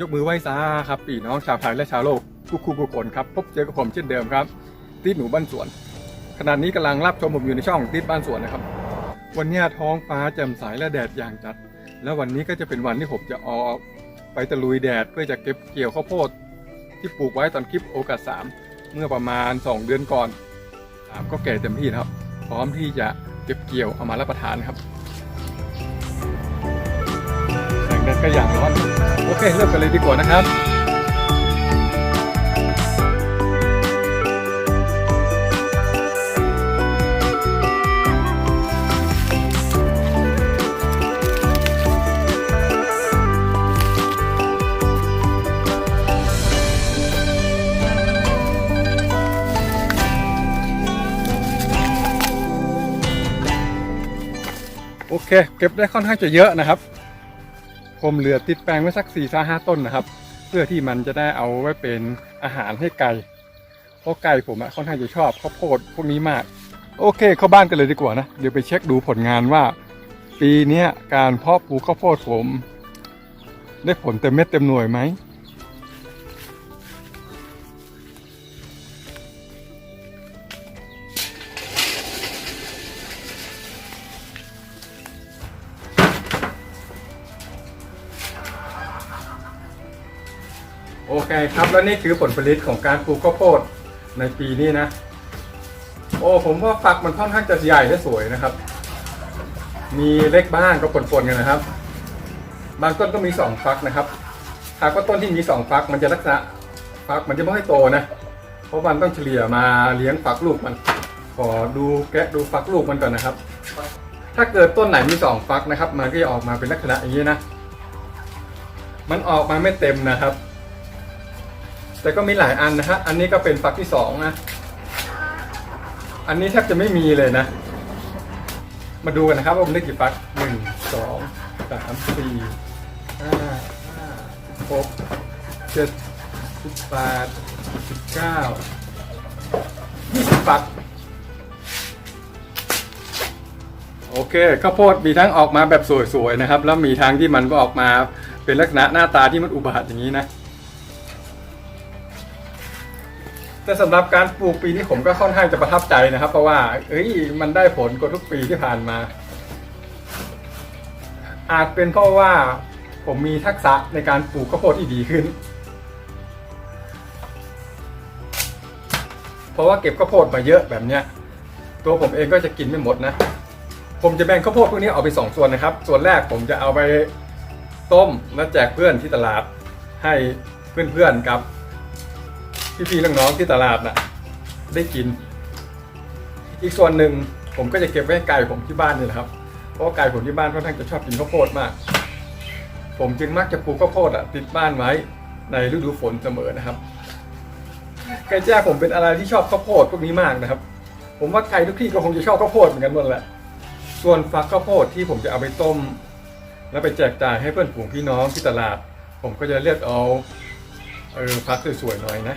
ยกมือไหว้ซาครับปีน้องชาวไทยและชาวโลกทุกคู่ทุกคนครับพบเจอกับผมเช่นเดิมครับติดหนูบ้านสวน ขณะนี้กำลังรับชมผมอยู่ในช่องติดบ้านสวนนะครับ วันนี้ท้องฟ้าแจ่มใสและแดดอย่างจัด แล้ววันนี้ก็จะเป็นวันที่ผมจะออกไปตะลุยแดดเพื่อจะเก็บเกี่ยวข้าวโพด ที่ปลูกไว้ตอนคลิปโอกาสสามเมื่อประมาณ 2 เดือนก่อนสามก็แก่เต็มที่นะครับ พร้อมที่จะเก็บเกี่ยวเอามารับประทานครับแสงแดดก็อย่างร้อน โอเค เริ่มกันเลยดีกว่านะครับโอเค เก็บได้ค่อนข้างจะเยอะนะครับ ผมเหลือติดแปลงไว้สัก4ี่ห้าต้นนะครับ เพื่อที่มันจะได้เอาไว้เป็นอาหารให้ไก่เพราะไก่ผมอะค่อนข้างจะชอบข้าวโพดพวกนี้มาก โอเค เข้าบ้านกันเลยดีกว่านะ เดี๋ยวไปเช็คดูผลงานว่า ปีนี้การเพาะปลูกข้าวโพดผม ได้ผลเต็มเม็ดเต็มหน่วยไหม โอเคครับ แล้วนี่คือผลผลิตของการปลูกข้าวโพดในปีนี้นะ โอ้ผมว่าฝักมันค่อนข้างจะใหญ่และสวยนะครับ มีเล็กบ้างก็ปนๆกันนะครับ บางต้นก็มีสองฟักนะครับหากว่าต้นที่มีสองฟักมันจะลักษณะฟักมันจะไม่ค่อยโตนะเพราะมันต้องเฉลี่ยมาเลี้ยงฟักลูกมัน ขอดูแกะดูฟักลูกมันก่อนนะครับ ถ้าเกิดต้นไหนมีสองฟักนะครับ มันก็จะออกมาเป็นลักษณะอย่างนี้นะ มันออกมาไม่เต็มนะครับ แต่ก็มีหลายอันนะฮะ อันนี้ก็เป็นฟักที่สองนะ อันนี้แทบจะไม่มีเลยนะ มาดูกันนะครับว่าผมได้กี่ฟักหนึ่งสองสามสี่ห้าหกเจ็ดสิบแปดสิบเก้ายี่สิบฟัก โอเคข้าวโพดมีทั้งออกมาแบบสวยๆนะครับ แล้วมีทั้งที่มันก็ออกมาเป็นลักษณะหน้าตาที่มันอุบาทอย่างนี้นะ แต่สำหรับการปลูกปีนี้ผมก็ค่อนข้างจะประทับใจนะครับ เพราะว่าเอ้ยมันได้ผลกว่าทุกปีที่ผ่านมา อาจเป็นเพราะว่าผมมีทักษะในการปลูกข้าวโพดที่ดีขึ้น เพราะว่าเก็บข้าวโพดมาเยอะแบบเนี้ย ตัวผมเองก็จะกินไม่หมดนะ ผมจะแบ่งข้าวโพดพวกนี้ออกเป็นสองส่วนนะครับ ส่วนแรกผมจะเอาไปต้มแล้วแจกเพื่อนที่ตลาดให้เพื่อนๆกับ พี่ๆน้องๆที่ตลาดน่ะ ได้กิน อีกส่วนหนึ่งผมก็จะเก็บไว้ให้ไก่ผมที่บ้านนี่แหละครับ เพราะว่าไก่ผมที่บ้านค่อนข้างจะชอบกินข้าวโพดมาก ผมจึงมักจะปลูกข้าวโพดอะติดบ้านไว้ในฤดูฝนเสมอนะครับ ไก่แจ้ผมเป็นอะไรที่ชอบข้าวโพดพวกนี้มากนะครับ ผมว่าไก่ทุกที่ก็คงจะชอบข้าวโพดเหมือนกันหมดแหละ ส่วนฟักข้าวโพดที่ผมจะเอาไปต้ม แล้วไปแจกจ่ายให้เพื่อนฝูงพี่น้องที่ตลาด ผมก็จะเลือกเอาเออฟักสวยๆหน่อยนะ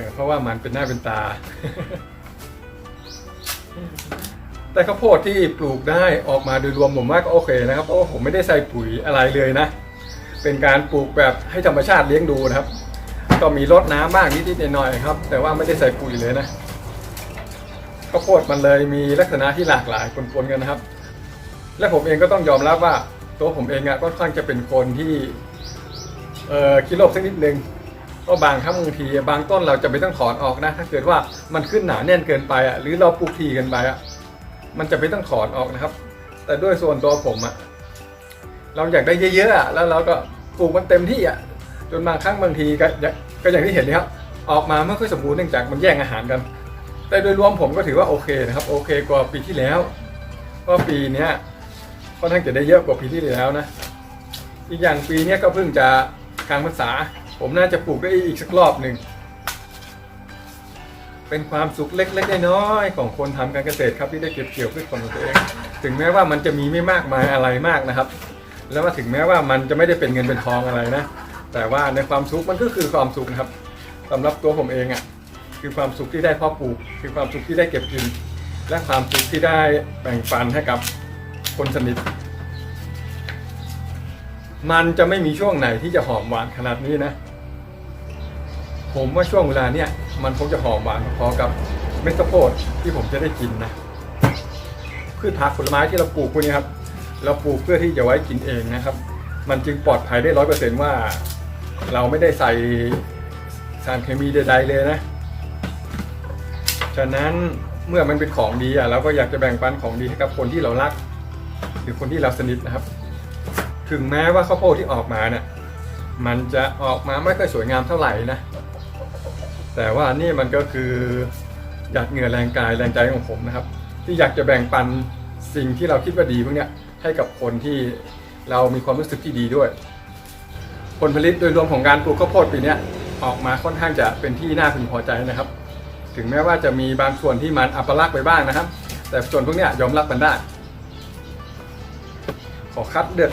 อเพราะว่ามันเป็นหน้าเป็นตา แต่ข้าวโพดที่ปลูกได้ออกมาโดยรวมผมว่าก็โอเคนะครับเพราะว่าผมไม่ได้ใส่ปุ๋ยอะไรเลยนะ เป็นการปลูกแบบให้ธรรมชาติเลี้ยงดูนะครับ ก็มีรดน้ำบ้างนิดๆหน่อยๆครับ แต่ว่าไม่ได้ใส่ปุ๋ยเลยนะข้าวโพดมันเลยมีลักษณะที่หลากหลายปนๆกันนะครับ และผมเองก็ต้องยอมรับว่า ตัวผมเองอะก็ค่อนข้างจะเป็นคนที่เออคิดโลภสักนิดนึง เพราบางครั้งบางทีบางต้นเราจะไม่ต้องถอนออกนะ ถ้าเกิดว่ามันขึ้นหนาแน่นเกินไปอะหรือเราปลูกทีเกินไปอะมันจะไม่ต้องถอนออกนะครับ แต่ด้วยส่วนตัวผมอะเราอยากได้เยอะๆอะแล้วเราก็ปลูกมันเต็มที่อะจนบางครั้งบางทีก็อย่างก็อย่างที่เห็นเลยครับออกมาไม่ค่อยสมบูรณ์เนื่องจากมันแย่งอาหารกัน แต่โดยรวมผมก็ถือว่าโอเคนะครับ โอเคกว่าปีที่แล้วเพราะปีเนี้ยค่อนข้างจะได้เยอะกว่าปีที่แล้วนะ อีกอย่างปีเนี้ยก็เพิ่งจะกลางพรรษา ผมน่าจะปลูกได้อีกสักรอบหนึ่ง เป็นความสุขเล็กๆน้อยๆของคนทำการเกษตรครับที่ได้เก็บเกี่ยวพืชผลของตัวเอง ถึงแม้ว่ามันจะมีไม่มากมายอะไรมากนะครับ แล้วว่าถึงแม้ว่ามันจะไม่ได้เป็นเงินเป็นทองอะไรนะ แต่ว่าในความสุขมันก็คือความสุขนะครับสำหรับตัวผมเองอะ่ะคือความสุขที่ได้พาะปลูก คือความสุขที่ได้เก็บกิน และความสุขที่ได้แบ่งปันให้กับคนสนิทมันจะไม่มีช่วงไหนที่จะหอมหวานขนาดนี้นะ ผมว่าช่วงเวลาเนี้ยมันคงจะหอมหวานพอกับเม็ดข้าวโพดที่ผมจะได้กินนะพืชผักผลไม้ที่เราปลูกพวกนี้ครับ เราปลูกเพื่อที่จะไว้กินเองนะครับ มันจึงปลอดภัยได้ร้อยเปอร์เซนว่า เราไม่ได้ใส่สารเคมีใดๆเลยนะ ฉะนั้นเมื่อมันเป็นของดีอะเราก็อยากจะแบ่งปันของดีให้กับคนที่เรารัก หรือคนที่เราสนิทนะครับ ถึงแม้ว่าข้าวโพดที่ออกมาเนี่ยมันจะออกมาไม่ค่อยสวยงามเท่าไหร่นะ แต่ว่านี่มันก็คือหยาดเหงื่อแรงกายแรงใจของผมนะครับ ที่อยากจะแบ่งปันสิ่งที่เราคิดว่าดีพวกเนี้ยให้กับคนที่เรามีความรู้สึกที่ดีด้วย ผลผลิตโดยรวมของการปลูกข้าวโพดปีนี้ออกมาค่อนข้างจะเป็นที่น่าพึงพอใจนะครับ ถึงแม้ว่าจะมีบางส่วนที่มันอัปลักษณ์ไปบ้างนะครับ แต่ส่วนพวกเนี้ยยอมรับมันได้ ขอคัดเลือด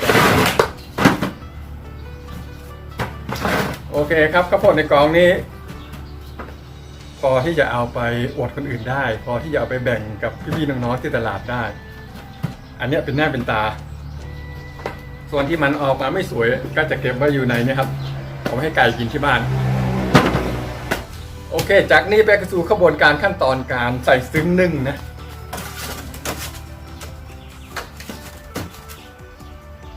โอเคครับข้าวโพดในกองนี้ อที่จะเอาไปอวดคนอื่นได้ พอที่จะเอาไปแบ่งกับพี่ๆน้องๆที่ตลาดได้ อันนี้เป็นหน้าเป็นตา ส่วนที่มันออกมาไม่สวยก็จะเก็บไว้อยู่ในเนะครับผมให้ไก่กินที่บ้าน โอเค จากนี้ไปสู่ขบวนการขั้นตอนการใส่ซึ้งนึ่งนะ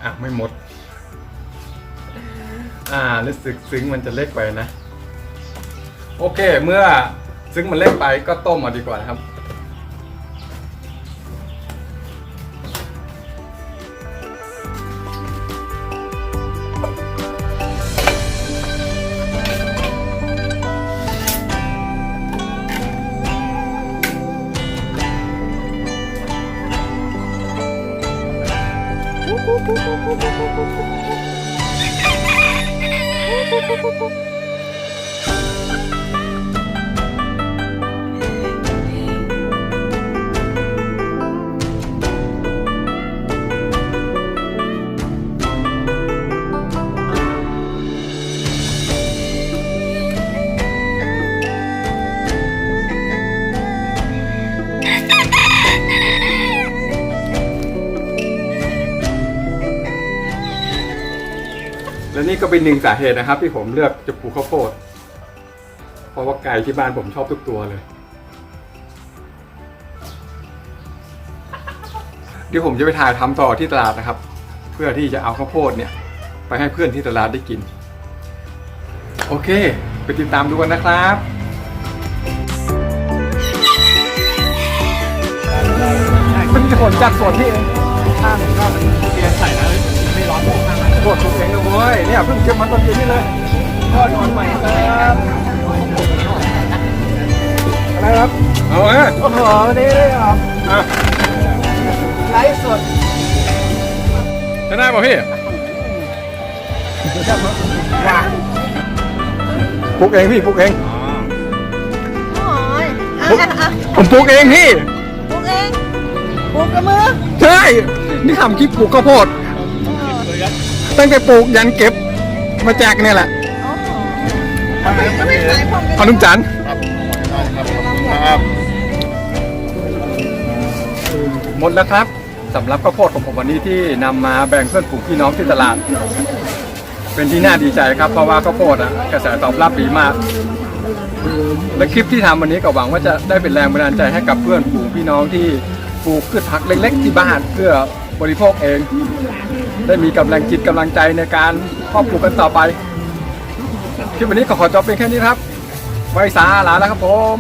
อะไม่หมด อ่ารู้สึกซึ้งมันจะเล็กไปนะ โอเค เมื่อ ซึ้งมันเล็กไปก็ต้มเอาดีกว่านะครับ และนี่ก็เป็นหนึ่งสาเหตุนะครับ ที่ผมเลือกจะปลูกข้าวโพด เพราะว่าไก่ที่บ้านผมชอบทุกตัวเลย เดี๋ยวผมจะไปถ่ายทำต่อที่ตลาดนะครับ เพื่อที่จะเอาข้าวโพดเนี่ย ไปให้เพื่อนที่ตลาดได้กิน โอเค ไปติดตามดูกันนะครับ มันผลจากส่วนที่เองข้างก็เกียร์ใส่แล้วไม่ร้อนข้างในโคตรถูกเองเลยเว้ยเนี่ยเพิ่งเก็บมาตอนเย็นนี่เลยทอดนอนใหม่ครับอะไรครับเอาเลยโอ้โหวันนี้ได้ออกอะไลฟ์สดจะได้ป่ะพี่ว่ะปลูกเองพี่ปลูกเองอ้ยอะปลูกอะอะผมปลูกเองพี่ปลูกเอง ปลูกกับมือใช่นี่ทำคลิปปลูกข้าวโพด ตั้งแต่ปลูกยันเก็บมาแจกเนี่ยแหละโอ้โหทำไมก็ไม่ขายพร้อมกันขอนุ่มจันทร์ครับหมดแล้วครับสำหรับข้าวโพดของผมวันนี้ที่นำมาแบ่งเพื่อนฝูงพี่น้องที่ตลาด เป็นที่น่าดีใจครับ เพราะว่าข้าวโพดอะกระแสตอบรับดีมาก และคลิปที่ทำวันนี้ก็หวังว่าจะได้เป็นแรงบันดาลใจให้กับเพื่อนฝูงพี่น้องที่ ปลูกพืชผักเล็ก ๆ ที่บ้านเพื่อบริโภคเอง ได้มีกำลังจิตกำลังใจในการครอบปลูกกันต่อไปคลิปวันนี้ก็ขอจบเพียงแค่นี้ครับไว้สาลาแล้วครับผม